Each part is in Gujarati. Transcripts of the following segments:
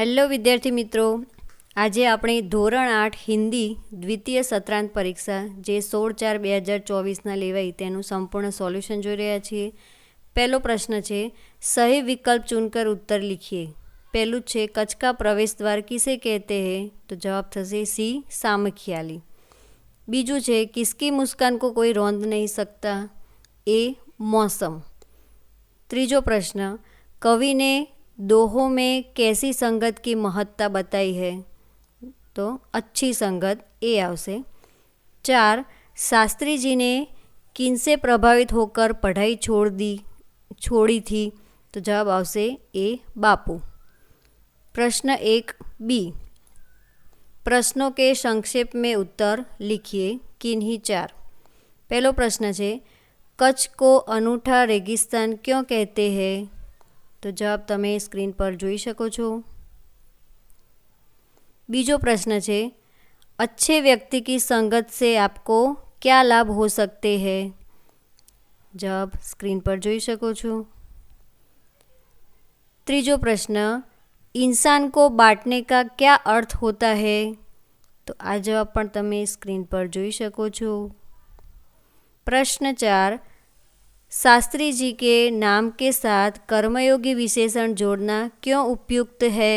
હેલો વિદ્યાર્થી મિત્રો, આજે આપણે ધોરણ આઠ હિન્દી દ્વિતીય સત્રાંત પરીક્ષા જે સોળ ચાર બે હજાર ચોવીસના લેવાઈ તેનું સંપૂર્ણ સોલ્યુશન જોઈ રહ્યા છીએ. પહેલો પ્રશ્ન છે, સહી વિકલ્પ ચૂનકર ઉત્તર લીખીએ. પહેલું છે, કચકા પ્રવેશ દ્વાર કિસે કહેતે હે? તો જવાબ થશે સી, સામખિયાલી. બીજું છે, કિસકી મુસ્કાન કો કોઈ રોંધ નહીં શકતા એ, મોસમ. ત્રીજો પ્રશ્ન, કવિને दोहों में कैसी संगत की महत्ता बताई है? तो अच्छी संगत, ए आवश्य चार, शास्त्री जी ने किन से प्रभावित होकर पढ़ाई छोड़ दी, छोड़ी थी? तो जवाब आवश्य ए, बापू। प्रश्न एक, बी। प्रश्नों के संक्षेप में उत्तर लिखिए, किन्हीं चार। पहलो प्रश्न है कच्छ को अनूठा रेगिस्तान क्यों कहते हैं? તો જવાબ તમે સ્ક્રીન પર જોઈ શકો છો બીજો પ્રશ્ન છે अच्छे व्यक्ति की संगत से आपको क्या लाभ हो सकते हैं જવાબ સ્ક્રીન પર જોઈ શકો છો ત્રીજો પ્રશ્ન इंसान को बांटने का क्या अर्थ होता है તો આ જવાબ પણ તમે સ્ક્રીન પર જોઈ શકો છો प्रश्न चार शास्त्री जी के नाम के साथ कर्मयोगी विशेषण जोड़ना क्यों उपयुक्त है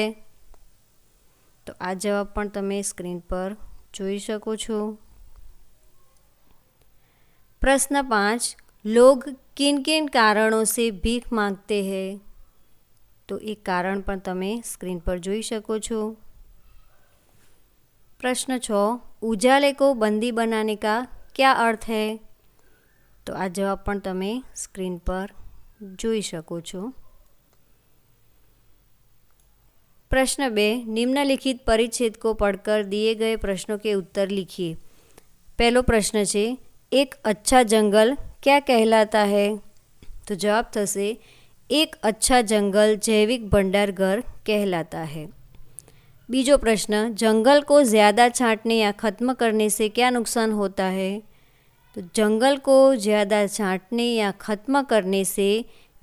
તો આ જવાબ પણ તમે સ્ક્રીન પર જોઈ શકો છો प्रश्न पाँच लोग किन किन कारणों से भीख मांगते हैं તો એ કારણ પણ તમે સ્ક્રીન પર જોઈ શકો છો પ્રશ્ન છ ઉજાલે को बंदी बनाने का क्या अर्थ है તો આ જવાબ પણ તમે સ્ક્રીન પર જોઈ શકો છો प्रश्न बे निम्नलिखित परिच्छेद को पढ़कर दिए गए प्रश्नों के उत्तर लिखिए पहलो प्रश्न છે एक अच्छा जंगल क्या कहलाता है तो जवाब થશે एक अच्छा जंगल जैविक भंडार घर कहलाता है बीजो प्रश्न जंगल को ज़्यादा छांटने या ख़त्म करने से क्या नुकसान होता है तो जंगल को ज़्यादा छांटने या ख़त्म करने से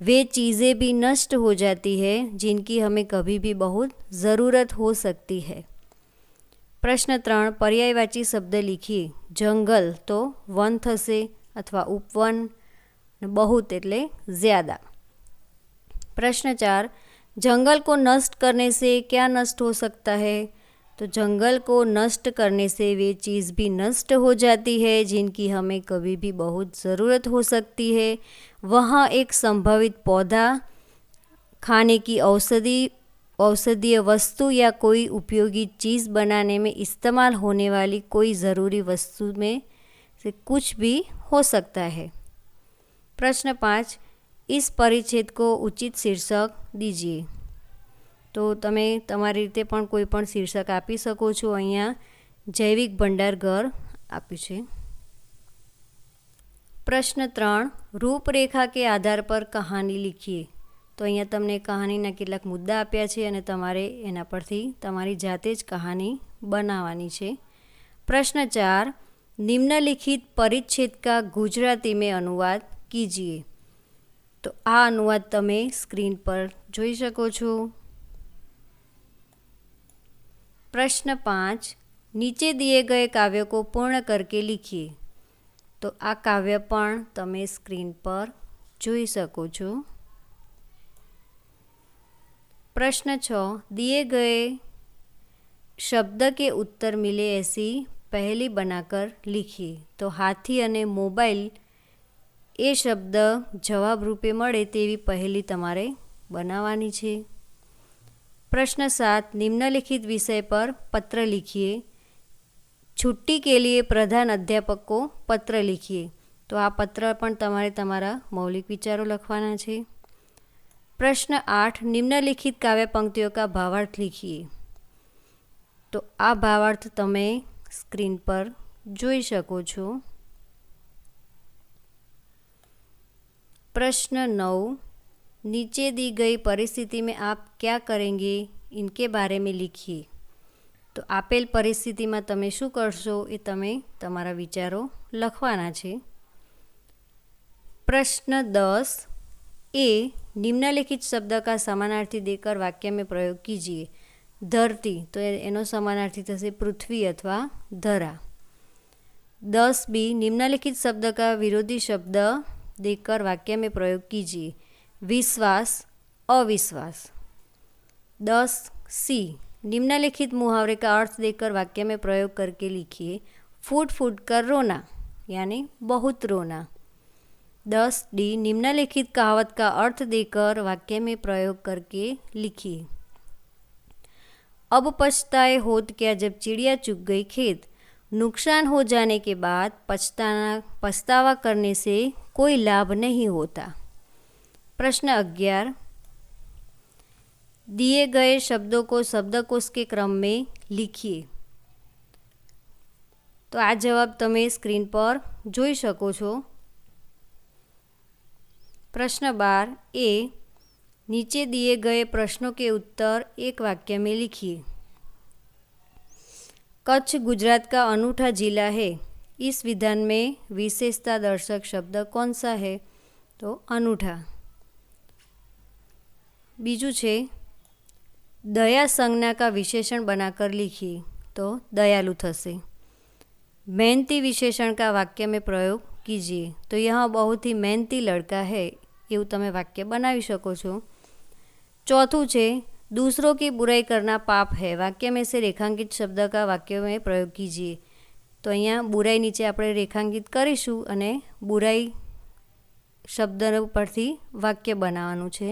वे चीज़ें भी नष्ट हो जाती है जिनकी हमें कभी भी बहुत ज़रूरत हो सकती है પ્રશ્ન ત્રણ પર્યાયવાચી શબ્દ લીખીએ જંગલ તો વન થશે અથવા ઉપવન બહુત એટલે જ્યાદા प्रश्न चार जंगल को नष्ट करने से क्या नष्ट हो सकता है तो जंगल को नष्ट करने से वे चीज़ भी नष्ट हो जाती है, जिनकी हमें कभी भी बहुत ज़रूरत हो सकती है। वहाँ एक संभावित पौधा खाने की औषधि, औषधीय वस्तु या कोई उपयोगी चीज़ बनाने में इस्तेमाल होने वाली कोई ज़रूरी वस्तु में से कुछ भी हो सकता है। प्रश्न पाँच, इस परिच्छेद को उचित शीर्षक दीजिए। તો તમે તમારી રીતે પણ કોઈ પણ શીર્ષક આપી શકો છો. અહીંયા જૈવિક ભંડાર ઘર આપ્યું છે. પ્રશ્ન ત્રણ, રૂપરેખા કે આધાર પર કહાની લીખીએ? તો અહીંયા તમને કહાનીના કેટલાક મુદ્દા આપ્યા છે અને તમારે એના પરથી તમારી જાતે જ કહાની બનાવવાની છે. પ્રશ્ન ચાર, નિમ્નલિખિત પરિચ્છેદ કા ગુજરાતી મેં અનુવાદ કીજીએ. તો આ અનુવાદ તમે સ્ક્રીન પર જોઈ શકો છો. પ્રશ્ન પાંચ, નીચે દિએ ગયે કાવ્ય કો પૂર્ણ કરકે લિખીએ. તો આ કાવ્ય પણ તમે સ્ક્રીન પર જોઈ શકો છો. પ્રશ્ન છ, દિએ ગયે શબ્દ કે ઉત્તર મિલે એસી પહેલી બનાકર લિખીએ. તો હાથી અને મોબાઈલ એ શબ્દ જવાબ રૂપે મળે તેવી પહેલી તમારે બનાવવાની છે. પ્રશ્ન સાત, નિમ્નલિખિત વિષય પર પત્ર લીખીએ. છુટ્ટી કે લીએ પ્રધાન અધ્યાપકો પત્ર લીખીએ. તો આ પત્ર પણ તમારે તમારા મૌલિક વિચારો લખવાના છે. પ્રશ્ન આઠ, નિમ્નલિખિત કાવ્ય પંક્તિઓ કા ભાવાર્થ લીખીએ. તો આ ભાવાર્થ તમે સ્ક્રીન પર જોઈ શકો છો. પ્રશ્ન નવ नीचे दी गई परिस्थिति में आप क्या करेंगे इनके बारे में लिखिए તો આપેલ પરિસ્થિતિમાં તમે શું કરશો એ તમે તમારા વિચારો લખવાના છે प्रश्न दस ए निम्नलिखित शब्द का समानार्थी देकर वाक्य में प्रयोग कीजिए ધરતી તો એ- એનો સમાનાર્થી થશે પૃથ્વી અથવા ધરા दस बी निम्नलिखित शब्द का विरोधी शब्द देकर वाक्य में प्रयोग कीजिए विश्वास, अविश्वास। दस सी। निम्नलिखित मुहावरे का अर्थ देकर वाक्य में प्रयोग करके लिखिए, फूट फूट कर रोना, यानी बहुत रोना। दस डी। निम्नलिखित कहावत का अर्थ देकर वाक्य में प्रयोग करके लिखिए। अब पछताए होत क्या जब चिड़िया चुग गई खेत? नुकसान हो जाने के बाद पछताना, पछतावा करने से कोई लाभ नहीं होता। प्रश्न अग्यारह दिए गए शब्दों को शब्दकोश के क्रम में लिखिए તો આ જવાબ તમે સ્ક્રીન પર જોઈ શકો છો प्रश्न बार ए नीचे दिए गए प्रश्नों के उत्तर एक वाक्य में लिखिए कच्छ गुजरात का अनूठा जिला है इस विधान में विशेषता दर्शक शब्द कौन सा है तो अनूठा बीजू छे दया संज्ञा का विशेषण बनाकर लिखिए तो दयालु थसे मेहनती विशेषण का वाक्य में प्रयोग कीजिए तो यह बहुत ही मेहनती लड़का है એવું તમે વાક્ય બનાવી શકો છો चौथों છે दूसरों की बुराई करना पाप है वाक्य में से रेखांकित शब्द का वाक्य में प्रयोग कीजिए તો અહીંયા બુરાઈ નીચે આપણે રેખાંકિત કરીશું અને બુરાઈ શબ્દ પરથી વાક્ય બનાવવાનું છે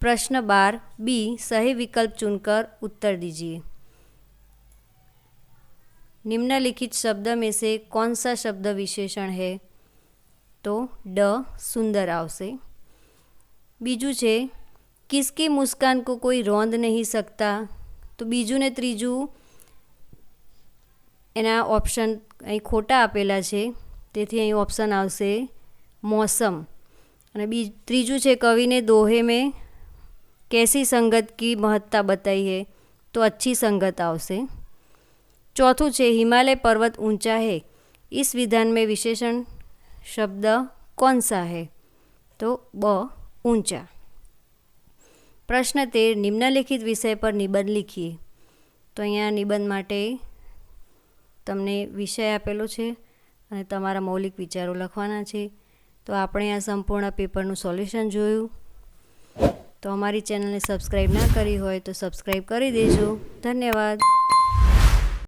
પ્રશ્ન બાર, બી, સહી વિકલ્પ चुनकर उत्तर दीजिए निम्नलिखित शब्द में से कौन सा शब्द विशेषण है તો ડ સુંદર આવશે. બીજું છે, કિસકી મુસ્કાન કો કોઈ રોંધ નહીં શકતા તો બીજું ને ત્રીજું, એના ઓપ્શન અહીં ખોટા આપેલા છે. તેથી અહીં ઓપ્શન આવશે મોસમ. અને બી, ત્રીજું છે, કવિને દોહે મેં કેસી સંગત કી મહત્તા बताइए તો અચ્છી સંગત આવશે ચોથું છે હિમાલય પર્વત ઊંચા હે इस विधान में विशेषण शब्द कौन सा है? तो ब ઊંચા પ્રશ્ન તેર નિમ્નલિખિત વિષય પર નિબંધ લીખીએ તો અહીંયા નિબંધ માટે તમને વિષય આપેલો છે અને તમારા મૌલિક વિચારો લખવાના છે. તો આપણે આ સંપૂર્ણ પેપરનું સોલ્યુશન જોયું. તો અમારી ચેનલને સબસ્ક્રાઈબ ના કરી હોય તો સબસ્ક્રાઈબ કરી દેજો. ધન્યવાદ.